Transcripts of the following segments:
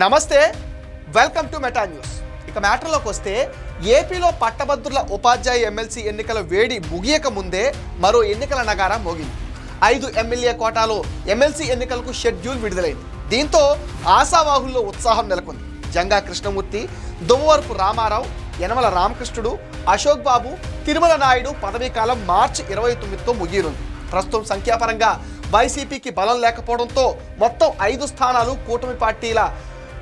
నమస్తే welcome to meta news ఇక మ్యాటర్లోకి వస్తే ఏపీలో పట్టభద్రుల ఉపాధ్యాయ ఎమ్మెల్సీ ఎన్నికల వేడి ముగియక ముందే మరో ఎన్నికల నగారా మోగింది. ఐదు ఎమ్మెల్యే కోటాలో ఎమ్మెల్సీ ఎన్నికలకు షెడ్యూల్ విడుదలైంది. దీంతో ఆశావాహుల్లో ఉత్సాహం నెలకొంది. జంగా కృష్ణమూర్తి దుమ్మవరపు రామారావు యనమల రామకృష్ణుడు అశోక్ బాబు తిరుమల నాయుడు పదవీకాలం మార్చి ఇరవై తొమ్మిదితో ముగియనుంది. ప్రస్తుతం సంఖ్యాపరంగా వైసీపీకి బలం లేకపోవడంతో మొత్తం ఐదు స్థానాలు కూటమి పార్టీల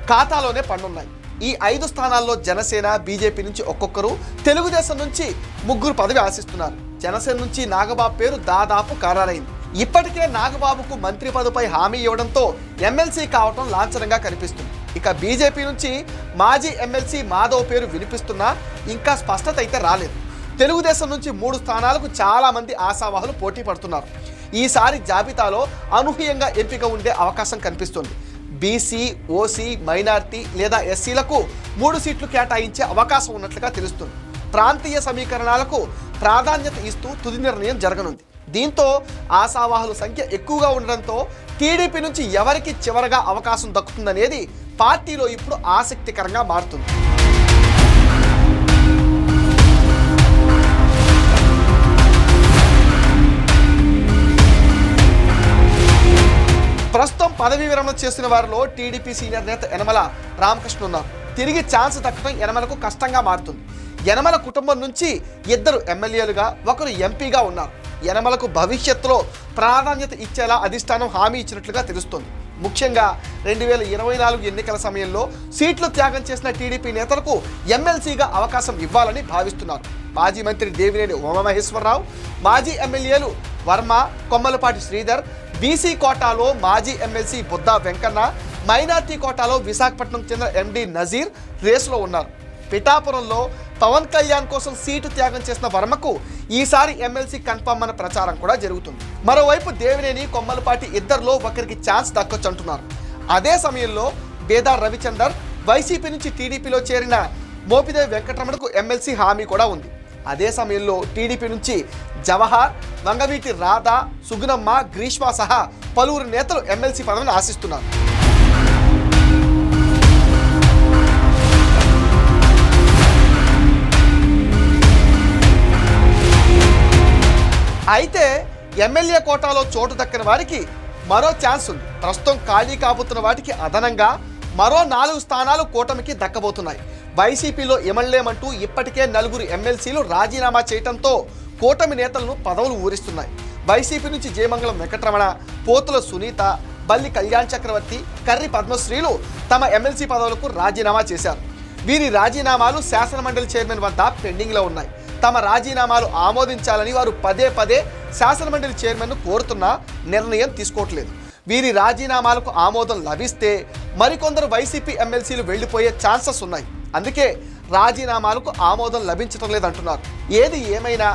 ఖాతాలోనే పన్నున్నాయి. ఈ ఐదు స్థానాల్లో జనసేన బీజేపీ నుంచి ఒక్కొక్కరు తెలుగుదేశం నుంచి ముగ్గురు పదవి ఆశిస్తున్నారు. జనసేన నుంచి నాగబాబు పేరు దాదాపు ఖరారైంది. ఇప్పటికే నాగబాబుకు మంత్రి పదవిపై హామీ ఇవ్వడంతో ఎమ్మెల్సీ కావటం లాంఛనంగా కనిపిస్తుంది. ఇక బీజేపీ నుంచి మాజీ ఎమ్మెల్సీ మాధవ్ పేరు వినిపిస్తున్నా ఇంకా స్పష్టత అయితే రాలేదు. తెలుగుదేశం నుంచి మూడు స్థానాలకు చాలామంది ఆశావాహులు పోటీ పడుతున్నారు. ఈసారి జాబితాలో అనూహ్యంగా ఎంపిక ఉండే అవకాశం కనిపిస్తుంది. బీసీ ఓసీ మైనార్టీ లేదా ఎస్సీలకు మూడు సీట్లు కేటాయించే అవకాశం ఉన్నట్లుగా తెలుస్తుంది. ప్రాంతీయ సమీకరణాలకు ప్రాధాన్యత ఇస్తూ తుది నిర్ణయం జరగనుంది. దీంతో ఆశావాహుల సంఖ్య ఎక్కువగా ఉండడంతో టీడీపీ నుంచి ఎవరికి చివరగా అవకాశం దక్కుతుందనేది పార్టీలో ఇప్పుడు ఆసక్తికరంగా మారుతుంది. విరమణ చేసిన వారిలో టీడీపీ సీనియర్ నేత యనమల రామకృష్ణ ఉన్నారు తిరిగి ఛాన్స్ దక్కడం యనమలకు కష్టంగా మారుతుంది. యనమల కుటుంబం నుంచి ఇద్దరు ఎమ్మెల్యేలుగా ఒకరు ఎంపీగా ఉన్నారు. యనమలకు భవిష్యత్తులో ప్రాధాన్యత ఇచ్చేలా అధిష్టానం హామీ ఇచ్చినట్లుగా తెలుస్తోంది. ముఖ్యంగా రెండు వేల ఇరవై నాలుగు ఎన్నికల సమయంలో సీట్లు త్యాగం చేసిన టీడీపీ నేతలకు ఎమ్మెల్సీగా అవకాశం ఇవ్వాలని భావిస్తున్నారు. మాజీ మంత్రి దేవినేని ఉమామహేశ్వరరావు మాజీ ఎమ్మెల్యేలు వర్మ కొమ్మలపాటి శ్రీధర్ బీసీ కోటాలో మాజీ ఎమ్మెల్సీ బుద్దా వెంకన్న మైనార్టీ కోటాలో విశాఖపట్నం చెందిన ఎండి నజీర్ రేసులో ఉన్నారు. పిఠాపురంలో పవన్ కళ్యాణ్ కోసం సీటు త్యాగం చేసిన వర్మకు ఈసారి ఎమ్మెల్సీ కన్ఫామ్ అన్న ప్రచారం కూడా జరుగుతుంది. మరోవైపు దేవినేని కొమ్మలపాటి ఇద్దరిలో ఒకరికి ఛాన్స్ దక్కొచ్చు అంటున్నారు అదే సమయంలో బేదార్ రవిచందర్ వైసీపీ నుంచి టీడీపీలో చేరిన మోపిదేవి వెంకటరమణకు ఎమ్మెల్సీ హామీ కూడా ఉంది. అదే సమయంలో టీడీపీ నుంచి జవహర్ వంగవీటి రాధా సుగుణమ్మ గ్రీష్మ సహా పలువురు నేతలు ఎమ్మెల్సీ పదవిని ఆశిస్తున్నారు. అయితే ఎమ్మెల్యే కోటాలో చోటు దక్కని వారికి మరో ఛాన్స్ ఉంది. ప్రస్తుతం ఖాళీ కాబోతున్న వాటికి అదనంగా మరో నాలుగు స్థానాలు కూటమికి దక్కబోతున్నాయి. వైసీపీలో ఎమ్మెల్యేమంటూ ఇప్పటికే నలుగురు ఎమ్మెల్సీలు రాజీనామా చేయడంతో కూటమి నేతలను పదవులు ఊరిస్తున్నాయి. వైసీపీ నుంచి జయమంగళం వెంకటరమణ పోతుల సునీత బల్లి కళ్యాణ్ చక్రవర్తి కర్రి పద్మశ్రీలు తమ ఎమ్మెల్సీ పదవులకు రాజీనామా చేశారు. వీరి రాజీనామాలు శాసనమండలి చైర్మన్ వద్ద పెండింగ్లో ఉన్నాయి. తమ రాజీనామాలు ఆమోదించాలని వారు పదే పదే శాసనమండలి చైర్మన్ను కోరుతున్నా నిర్ణయం తీసుకోవట్లేదు. వీరి రాజీనామాలకు ఆమోదం లభిస్తే మరికొందరు వైసీపీ ఎమ్మెల్సీలు వెళ్ళిపోయే ఛాన్సెస్ ఉన్నాయి. అందుకే రాజీనామాలకు ఆమోదం లభించడం లేదంటున్నారు. ఏది ఏమైనా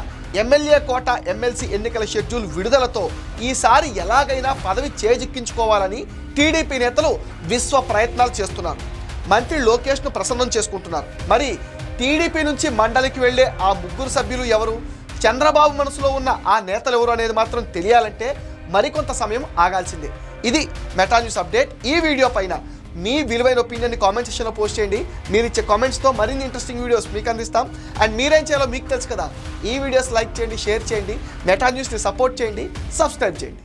ఎమ్మెల్యే కోట ఎమ్మెల్సీ ఎన్నికల షెడ్యూల్ విడుదలతో ఈసారి ఎలాగైనా పదవి చేజిక్కించుకోవాలని టీడీపీ నేతలు విశ్వ ప్రయత్నాలు చేస్తున్నారు. మంత్రి లోకేష్ను ప్రసన్నం చేసుకుంటున్నారు. మరి టీడీపీ నుంచి మండలికి వెళ్ళే ఆ ముగ్గురు సభ్యులు ఎవరు? చంద్రబాబు మనసులో ఉన్న ఆ నేతలు ఎవరు అనేది మాత్రం తెలియాలంటే మరికొంత సమయం ఆగాల్సిందే. ఇది మెటా న్యూస్ అప్డేట్. ఈ వీడియో పైన మీ విలువైన ఒపీనియన్ని కామెంట్ సెక్షన్లో పోస్ట్ చేయండి. మీరు ఇచ్చే కామెంట్స్తో మరిన్ని ఇంట్రెస్టింగ్ వీడియోస్ మీకు అందిస్తాం. అండ్ మీరేం చేయాలో మీకు తెలుసు కదా. ఈ వీడియోస్ లైక్ చేయండి షేర్ చేయండి. మెటా న్యూస్ని సపోర్ట్ చేయండి. సబ్స్క్రైబ్ చేయండి.